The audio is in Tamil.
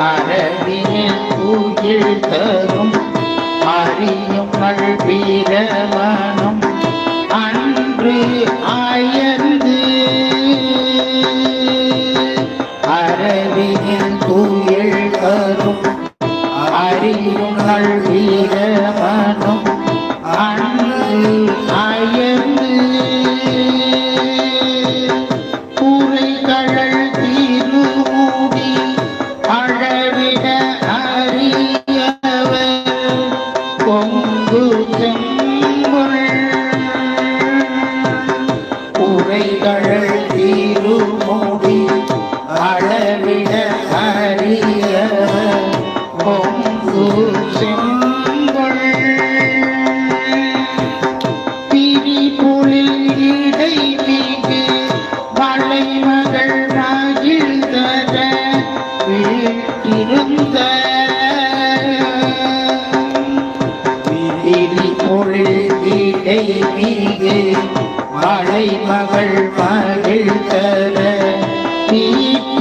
மரபினில் உயிர் தரும் அறியும் வீரவனம் அன்று அயர்ந்து அரவினில் உயிர் தரும் அறியும் வீர திருமொழி அளவிட அறியவர் பிரிபொழில் இடை மீது வளைமகள் மகிழ்ந்தத வீட்டிருந்த. பிரிபொழில் இடை மீது மழை மகள் மகள் Thank you.